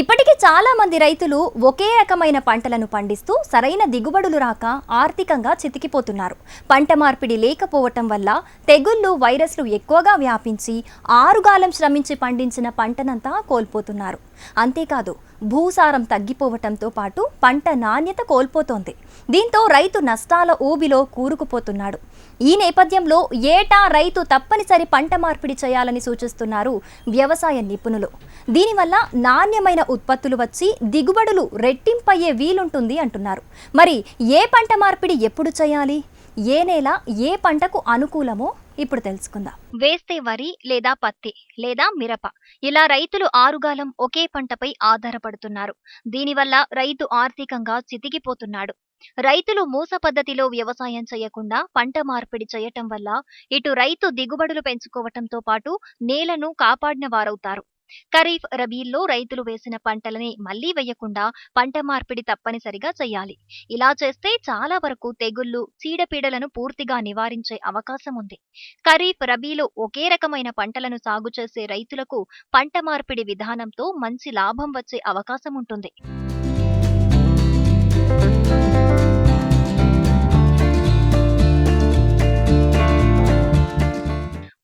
ఇప్పటికీ చాలా మంది రైతులు ఒకే రకమైన పంటలను పండిస్తూ సరైన దిగుబడులు రాక ఆర్థికంగా చితికిపోతున్నారు. పంట మార్పిడి లేకపోవటం వల్ల తెగుళ్ళు వైరస్లు ఎక్కువగా వ్యాపించి ఆరుగాలం శ్రమించి పండించిన పంటనంతా కోల్పోతున్నారు. అంతేకాదు భూసారం తగ్గిపోవటంతో పాటు పంట నాణ్యత కోల్పోతోంది. దీంతో రైతు నష్టాల ఊబిలో కూరుకుపోతున్నాడు. ఈ నేపథ్యంలో ఏటా రైతు తప్పనిసరి పంట మార్పిడి చేయాలని సూచిస్తున్నారు వ్యవసాయ నిపుణులు. దీనివల్ల నాణ్యమైన ఉత్పత్తులు వచ్చి దిగుబడులు రెట్టింపయ్యే వీలుంటుంది అంటున్నారు. మరి ఏ పంట మార్పిడి ఎప్పుడు చేయాలి? ఏ నేల ఏ పంటకు అనుకూలమో ఇప్పుడు తెలుసుకుందాం. వేస్తే వరి లేదా పత్తి లేదా మిరప. ఇలా రైతులు ఆరుగాలం ఒకే పంటపై ఆధారపడుతున్నారు. దీనివల్ల రైతు ఆర్థికంగా చితికిపోతున్నాడు. రైతులు మూస పద్ధతిలో వ్యవసాయం చేయకుండా పంట మార్పిడి చేయటం వల్ల ఇటు రైతు దిగుబడులు పెంచుకోవటంతో పాటు నేలను కాపాడిన వారవుతారు. ఖరీఫ్ రబీల్లో రైతులు వేసిన పంటలని మళ్ళీ వేయకుండా పంట మార్పిడి తప్పనిసరిగా చేయాలి. ఇలా చేస్తే చాలా వరకు తెగుళ్ళు చీడపీడలను పూర్తిగా నివారించే అవకాశం ఉంది. ఖరీఫ్ రబీలో ఒకే రకమైన పంటలను సాగు చేసే రైతులకు పంట మార్పిడి విధానంతో మంచి లాభం వచ్చే అవకాశం ఉంటుంది.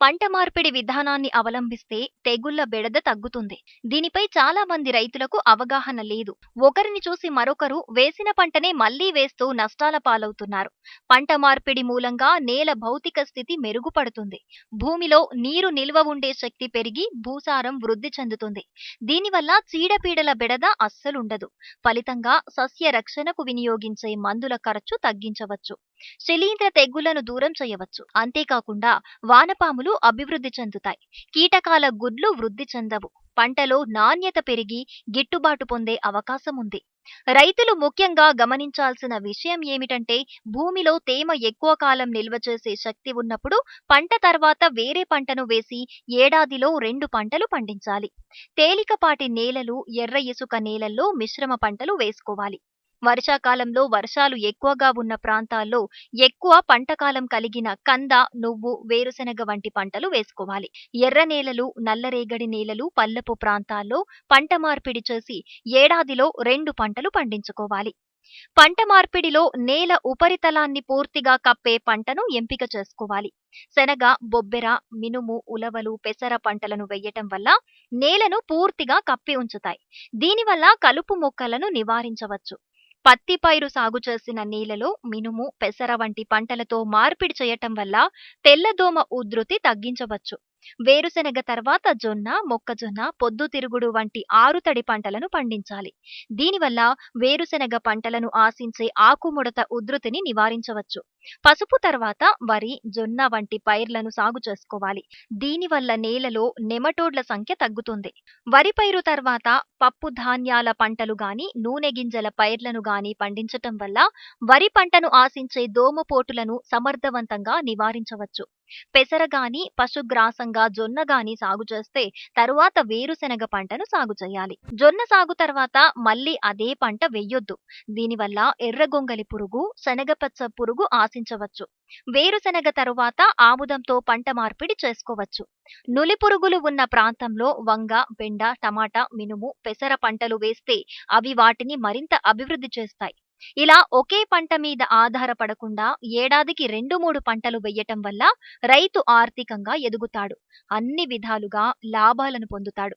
పంట మార్పిడి విధానాన్ని అవలంబిస్తే తెగుళ్ళ బెడద తగ్గుతుంది. దీనిపై చాలా మంది రైతులకు అవగాహన లేదు. ఒకరిని చూసి మరొకరు వేసిన పంటనే మళ్ళీ వేస్తూ నష్టాల పాలవుతున్నారు. పంట మార్పిడి మూలంగా నేల భౌతిక స్థితి మెరుగుపడుతుంది. భూమిలో నీరు నిల్వ ఉండే శక్తి పెరిగి భూసారం వృద్ధి చెందుతుంది. దీనివల్ల చీడపీడల బెడద అస్సలుండదు. ఫలితంగా సస్య రక్షణకు వినియోగించే మందుల ఖర్చు తగ్గించవచ్చు. శిలీంద్ర తెగుళ్ళను దూరం చేయవచ్చు. అంతేకాకుండా వానపాములు అభివృద్ధి చెందుతాయి. కీటకాల గుడ్లు వృద్ధి చెందవు. పంటలో నాణ్యత పెరిగి గిట్టుబాటు పొందే అవకాశం ఉంది. రైతులు ముఖ్యంగా గమనించాల్సిన విషయం ఏమిటంటే భూమిలో తేమ ఎక్కువ కాలం నిల్వ చేసే శక్తి ఉన్నప్పుడు పంట తర్వాత వేరే పంటను వేసి ఏడాదిలో రెండు పంటలు పండించాలి. తేలికపాటి నేలలు ఎర్ర ఇసుక నేలల్లో మిశ్రమ పంటలు వేసుకోవాలి. వర్షాకాలంలో వర్షాలు ఎక్కువగా ఉన్న ప్రాంతాల్లో ఎక్కువ పంటకాలం కలిగిన కంద నువ్వు వేరుశనగ వంటి పంటలు వేసుకోవాలి. ఎర్ర నేలలు నల్లరేగడి నేలలు పల్లపు ప్రాంతాల్లో పంట మార్పిడి చేసి ఏడాదిలో రెండు పంటలు పండించుకోవాలి. పంట మార్పిడిలో నేల ఉపరితలాన్ని పూర్తిగా కప్పే పంటను ఎంపిక చేసుకోవాలి. శనగ బొబ్బెర మినుము ఉలవలు పెసర పంటలను వేయటం వల్ల నేలను పూర్తిగా కప్పి ఉంచుతాయి. దీనివల్ల కలుపు మొక్కలను నివారించవచ్చు. పత్తి పైరు సాగు చేసిన నేలలో మినుము పెసర వంటి పంటలతో మార్పిడి చేయటం వల్ల తెల్లదోమ ఉధృతి తగ్గించవచ్చు. వేరుశెనగ తర్వాత జొన్న మొక్కజొన్న పొద్దుతిరుగుడు వంటి ఆరుతడి పంటలను పండించాలి. దీనివల్ల వేరుశెనగ పంటలను ఆశించే ఆకుముడత ఉధృతిని నివారించవచ్చు. పసుపు తర్వాత వరి జొన్న వంటి పైర్లను సాగు చేసుకోవాలి. దీనివల్ల నేలలో నెమటోడ్ల సంఖ్య తగ్గుతుంది. వరి పైరు తర్వాత పప్పు ధాన్యాల పంటలు గాని నూనె గింజల పైర్లను గాని పండించటం వల్ల వరి పంటను ఆశించే దోమపోటులను సమర్థవంతంగా నివారించవచ్చు. పెసరగాని పశుగ్రాసంగా జొన్న గాని సాగు చేస్తే తరువాత వేరుశెనగ పంటను సాగు చేయాలి. జొన్న సాగు తర్వాత మళ్ళీ అదే పంట వెయ్యొద్దు దీనివల్ల ఎర్రగొంగలి పురుగు శనగపచ్చ పురుగు ఆశించవచ్చు. వేరుశెనగ తరువాత ఆముదంతో పంట మార్పిడి చేసుకోవచ్చు. నులి పురుగులు ఉన్న ప్రాంతంలో వంగ బెండ టమాటా మినుము పెసర పంటలు వేస్తే అవి వాటిని మరింత అభివృద్ధి చేస్తాయి. ఇలా ఒకే పంట మీద ఆధారపడకుండా ఏడాదికి రెండు మూడు పంటలు వెయ్యటం వల్ల రైతు ఆర్థికంగా ఎదుగుతాడు. అన్ని విధాలుగా లాభాలను పొందుతాడు.